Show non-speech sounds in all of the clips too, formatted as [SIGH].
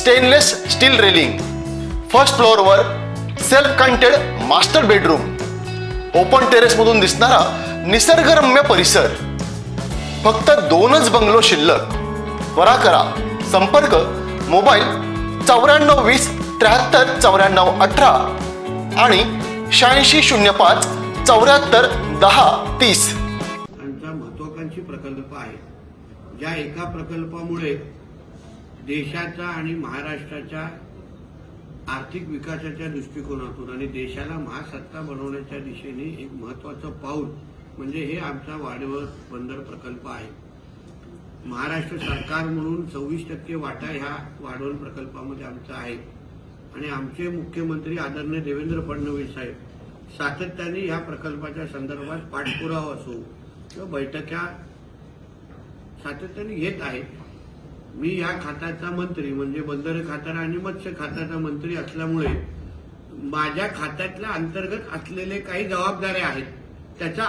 Stainless steel railing first फ्लोअरवर self contained master bedroom open टेरेसमधून दिसणारा निसर्गरम्य परिसर. फक्त दोनच बंगलो शिल्लक. त्वरा करा. संपर्क मोबाईल चौऱ्याण्णव वीस त्र्याहत्तर चौऱ्याण्णव अठरा आणि शहाऐंशी शून्य पाच चौऱ्याहत्तर दहा तीस. महत्वाकांक्षी प्रकल्प आहे ज्या एका प्रकल्पामुळे देशाचा आणि महाराष्ट्राच्या आर्थिक विकासाच्या दृष्टिकोनातून आणि देशाला महासत्ता बनवण्याच्या दिशेने एक महत्वाचं पाऊल म्हणजे हे आमचा वाढवळ बंदर प्रकल्प आहे. महाराष्ट्र सरकार म्हणून सव्वीस टक्के वाटा ह्या वाढवण प्रकल्पामध्ये आमचा आहे. आणि आमचे मुख्यमंत्री आदरणीय देवेंद्र फडणवीस साहेब सातत्याने या प्रकल्पाच्या संदर्भात पाठपुरावा असो किंवा बैठका सातत्याने घेत आहेत. मी या खात्याचा मंत्री म्हणजे बंदर खात्याला आणि मत्स्य खात्याचा मंत्री असल्यामुळे माझ्या खात्यातल्या अंतर्गत असलेले काही जबाबदाऱ्या आहेत त्याचा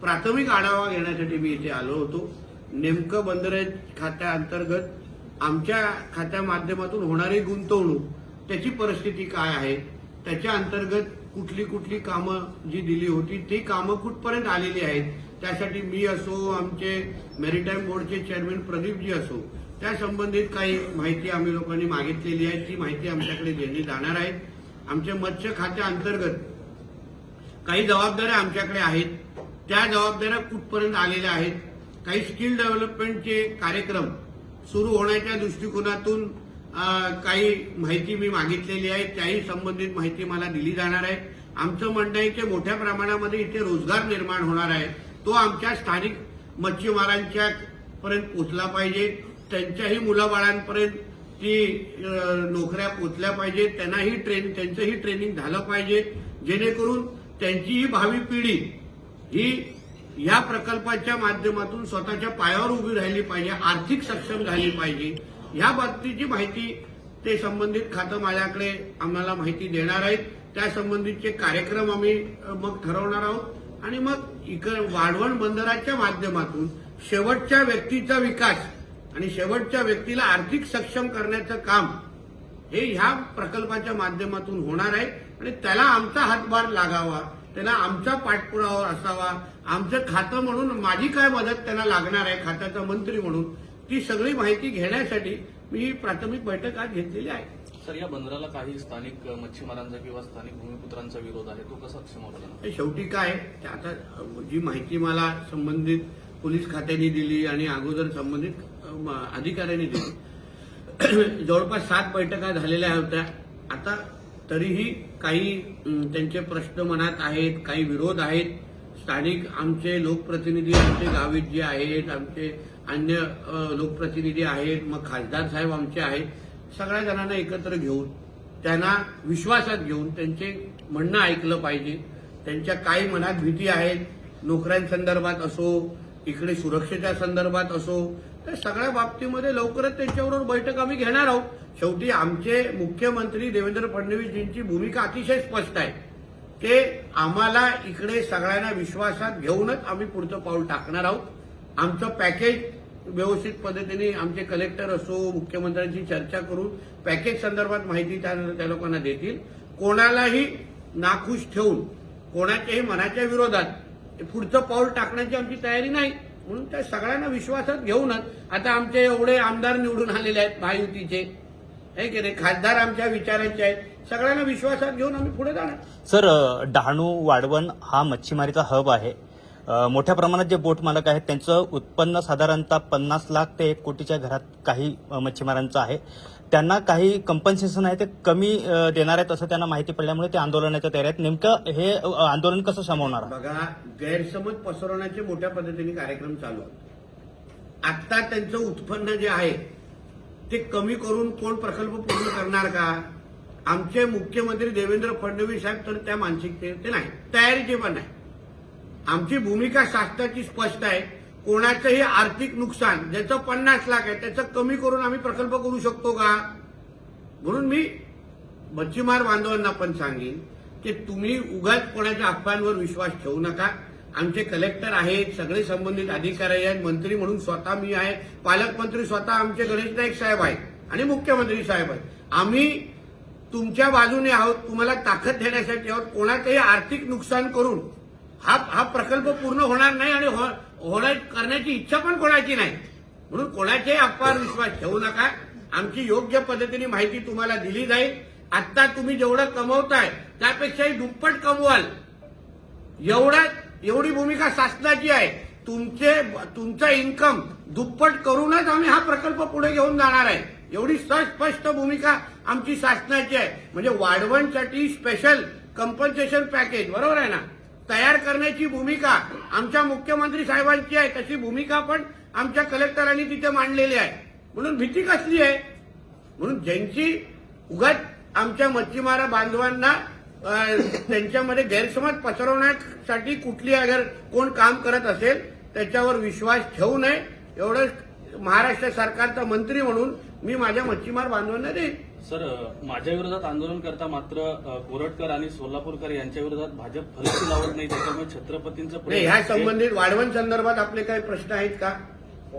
प्राथमिक आढावा घेण्यासाठी मी इथे आलो होतो. नेमकं बंदर खात्याअंतर्गत आमच्या खात्या माध्यमातून होणारी गुंतवणूक त्याची परिस्थिती काय आहे त्याच्या अंतर्गत कुठली कुठली कामं जी दिली होती ती कामं कुठपर्यंत आलेली आहेत त्यासाठी मी असो आमचे मेरीटाईम बोर्डचे चेअरमॅन प्रदीपजी असो त्या संबंधित काही माहिती आम्ही लोकांनी मागितलेली आहे. ती माहिती आमच्याकडे देणे जाणार आहे. आमच्या मत्स्य खात्या अंतर्गत काही जबाबदाऱ्या आमच्याकडे आहेत. त्या जबाबदाऱ्या कुठपर्यंत आलेल्या आहेत? काही स्किल डेव्हलपमेंटचे कार्यक्रम सुरू होण्याच्या दृष्टिकोनातून काही माहिती मी मागितलेली आहे. त्याही संबंधित माहिती मला दिली जाणार आहे. आमचं म्हणणं आहे की मोठ्या प्रमाणामध्ये इथे रोजगार निर्माण होणार आहे. तो आमच्या स्थानिक मच्छीमारांच्या पर्यंत पोचला पाहिजे. त्यांच्याही मुलाबाळांपर्यंत ती नोकऱ्या पोचल्या पाहिजेत. त्यांनाही ट्रेन त्यांचंही ट्रेनिंग झालं पाहिजे. जेणेकरून त्यांचीही भावी पिढी ही या प्रकल्पाच्या माध्यमातून स्वतःच्या पायावर उभी राहिली पाहिजे आर्थिक सक्षम झाली पाहिजे. या बाबतीची माहिती ते संबंधित खातं माझ्याकडे आम्हाला माहिती देणार आहेत. त्या संबंधितचे कार्यक्रम आम्ही मग ठरवणार आहोत. आणि मग इकडे वाढवण बंदराच्या माध्यमातून शेवटच्या व्यक्तीचा विकास आणि शेवटच्या व्यक्तीला आर्थिक सक्षम करण्याचं काम हे ह्या प्रकल्पाच्या माध्यमातून होणार आहे. आणि त्याला आमचा हातभार लागावा त्याला आमचा पाठपुरावा असावा. आमचं खातं म्हणून माझी काय मदत त्यांना लागणार आहे खात्याचा मंत्री म्हणून ती सगळी माहिती घेण्यासाठी मी ही प्राथमिक बैठक आज घेतलेली आहे. सर या बंदराला काही स्थानिक मच्छीमारांचा किंवा स्थानिक भूमिपुत्रांचा विरोध आहे तो कसा क्षमवला शेवटी काय आता जी माहिती मला संबंधित पोलीस खात्याने दिली आणि अगोदर संबंधित अधिकाऱ्यांनी दिली. [CLEARS THROAT] जवळपास सात बैठका झालेल्या होत्या. आता तरीही काही त्यांचे प्रश्न मनात आहेत काही विरोध आहेत. स्थानिक आमचे लोकप्रतिनिधी आमचे गावीत जे आहेत आमचे अन्य लोकप्रतिनिधी आहेत मग खासदार साहेब आमचे आहेत सगळ्या जणांना एकत्र घेऊन त्यांना विश्वासात घेऊन त्यांचे म्हणणं ऐकलं पाहिजे. त्यांच्या काही मनात भीती आहेत नोकऱ्यांसंदर्भात असो इकडे सुरक्षेच्या संदर्भात असो तर सगळ्या बाबतीमध्ये लवकरच त्यांच्याबरोबर बैठक आम्ही घेणार आहोत. शेवटी आमचे मुख्यमंत्री देवेंद्र फडणवीसजींची भूमिका अतिशय स्पष्ट आहे. ते आम्हाला इकडे सगळ्यांना विश्वासात घेऊनच आम्ही पुढचं पाऊल टाकणार आहोत. आमचं पॅकेज व्यवस्थित पद्धतीने आमचे कलेक्टर असो मुख्यमंत्र्यांची चर्चा करून पॅकेज संदर्भात माहिती त्या त्या लोकांना देतील. कोणालाही नाखुश ठेवून कोणाच्याही मनाच्या विरोधात पुढचं पाऊल टाकण्याची आमची तयारी नाही. म्हणून त्या सगळ्यांना विश्वासात घेऊनच आता आमचे एवढे आमदार निवडून आलेले आहेत महायुतीचे. हे की नाही? खासदार आमच्या विचारांचे आहेत. सगळ्यांना विश्वासात घेऊन आम्ही पुढे जाणार. सर डहाणू वाढवण हा मच्छीमारीचा हब आहे. मोठ्या प्रमाणात जे बोट मालक आहेत त्यांचं उत्पन्न साधारणतः पन्नास लाख ते एक कोटीच्या घरात काही मच्छीमारांचं आहे. त्यांना काही कंपन्सेशन आहे ते कमी देणार आहेत असं त्यांना माहिती पडल्यामुळे ते आंदोलनाच्या तयारी आहेत. नेमकं हे आंदोलन कसं समवणार? बघा गैरसमज पसरवण्याचे मोठ्या पद्धतीने कार्यक्रम चालू आहेत. आता त्यांचं उत्पन्न जे आहे ते कमी करून कोण प्रकल्प पूर्ण करणार का? आमचे मुख्यमंत्री देवेंद्र फडणवीस साहेब तर त्या मानसिकते ते नाही. तयारीचे पण नाही. आमची भूमिका शासनाची स्पष्ट आहे. कोणाचंही आर्थिक नुकसान ज्याचं पन्नास लाख आहे त्याचं कमी करून आम्ही प्रकल्प करू शकतो का? म्हणून मी मच्छीमार बांधवांना पण सांगेन की तुम्ही उगाच कोणाच्या अफवांवर विश्वास ठेवू नका. आमचे कलेक्टर आहेत सगळे संबंधित अधिकारी आहेत मंत्री म्हणून स्वतः मी आहे. पालकमंत्री स्वतः आमचे गणेश नाईक साहेब आहेत आणि मुख्यमंत्री साहेब आहेत. आम्ही तुमच्या बाजूने आहोत तुम्हाला ताकद देण्यासाठी आहोत. कोणाचंही आर्थिक नुकसान करून हा हा प्रकल्प पूर्ण होणार नाही आणि हो, होणार करण्याची इच्छा पण कोणाची नाही. म्हणून कोणाच्याही अपार विश्वास ठेवू नका. आमची योग्य पद्धतीने माहिती तुम्हाला दिली जाईल. आता तुम्ही जेवढं कमवताय त्यापेक्षाही दुप्पट कमवाल. एवढा एवढी भूमिका शासनाची आहे. तुमचे तुमचं इन्कम दुप्पट करूनच आम्ही हा प्रकल्प पुढे घेऊन जाणार आहे. एवढी स्पष्ट भूमिका आमची शासनाची आहे. म्हणजे वाढवणसाठी स्पेशल कम्पन्सेशन पॅकेज बरोबर आहे ना? तयार करण्याची भूमिका आमच्या मुख्यमंत्री साहेबांची आहे तशी भूमिका पण आमच्या कलेक्टरांनी तिथे मांडलेली आहे. म्हणून भीती कसली आहे? म्हणून ज्यांची उगाच आमच्या मच्छीमार बांधवांना त्यांच्यामध्ये गैरसमज पसरवण्यासाठी कुठली अगर कोण काम करत असेल त्याच्यावर विश्वास ठेवू नये. एवढं महाराष्ट्र सरकारचा मंत्री म्हणून मी माझ्या मच्छीमार बांधवांना देईन. सर माझ्या विरोधात आंदोलन करता मात्र कोरटकर आणि सोलापूरकर यांच्या विरोधात भाजप फलकी लावत नाही त्याच्यामुळे छत्रपतींचं नाही ह्या संबंधित वाढवण संदर्भात आपले काही प्रश्न आहेत का?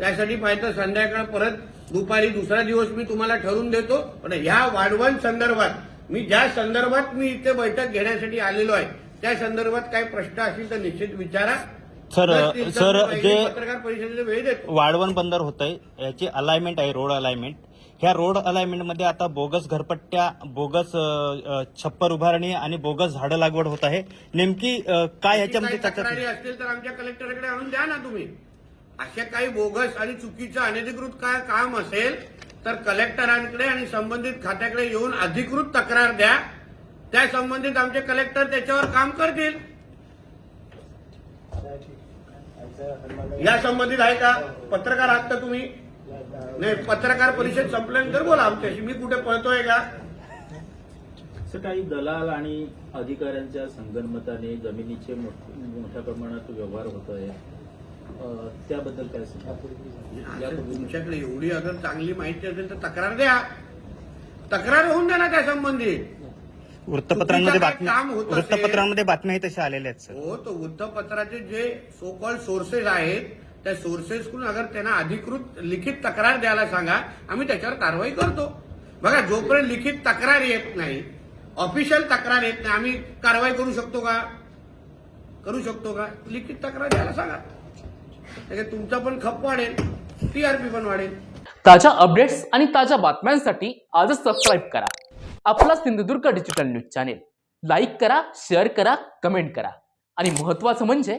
त्यासाठी पाहिजे तर संध्याकाळ परत दुपारी दुसरा दिवस मी तुम्हाला ठरवून देतो. पण ह्या वाढवण संदर्भात मी ज्या संदर्भात मी इथे बैठक घेण्यासाठी आलेलो आहे त्या संदर्भात काही प्रश्न असतील तर निश्चित विचारा. सर, सर, जे- पत्रकार परिषदेचा वेळ देतो. वाढवण बंदर होत आहे याची अलाइनमेंट आहे रोड अलाइनमेंट ह्या रोड अलाइनमेंटमध्ये आता बोगस घरपट्ट्या बोगस छप्पर उभारणी आणि बोगस झाडं लागवड होत आहे. नेमकी काय ह्याच्यामध्ये तक्रारी असतील तर आमच्या कलेक्टरकडे आणून द्या ना तुम्ही. अशा काही बोगस आणि चुकीचं अनधिकृत काय काम असेल तर कलेक्टरांकडे आणि संबंधित खात्याकडे येऊन अधिकृत तक्रार द्या. त्या संबंधित आमचे कलेक्टर त्याच्यावर काम करतील. या संबंधित आहे का? पत्रकार आहात का तुम्ही? नाही पत्रकार परिषद संपल्यानंतर बोला आमच्याशी. मी कुठे पळतोय का? असं काही दलाल आणि अधिकाऱ्यांच्या संगनमताने जमिनीचे मोठ- मोठ्या प्रमाणात व्यवहार होत आहे. त्याबद्दल काय सांगा तुमच्याकडे एवढी अगर चांगली माहिती असेल तर तक्रार द्या. तक्रार होऊन द्या ना त्या संबंधित वृत्तपत्रांमध्ये? वृत्तपत्रांमध्ये बातम्याही तशा आलेल्या आहेत सर. हो तो वृत्तपत्राचे जे सो कॉल्ड सोर्सेस आहेत त्या सोर्सेसकडून अगर त्यांना अधिकृत लिखित तक्रार द्यायला सांगा आम्ही त्याच्यावर कारवाई करतो. बघा जोपर्यंत लिखित तक्रार येत नाही ऑफिशियल तक्रार येत नाही आम्ही कारवाई करू शकतो का? करू शकतो का? लिखित तक्रार द्यायला सांगा. त्याच्यात तुमचा पण खप वाढेल टीआरपी पण वाढेल. ताज्या अपडेट्स आणि ताज्या बातम्यांसाठी आजच सबस्क्राईब करा. आपला Sindhudurg digital news channel like करा शेअर करा कमेंट करा. आणि महत्त्वाचं म्हणजे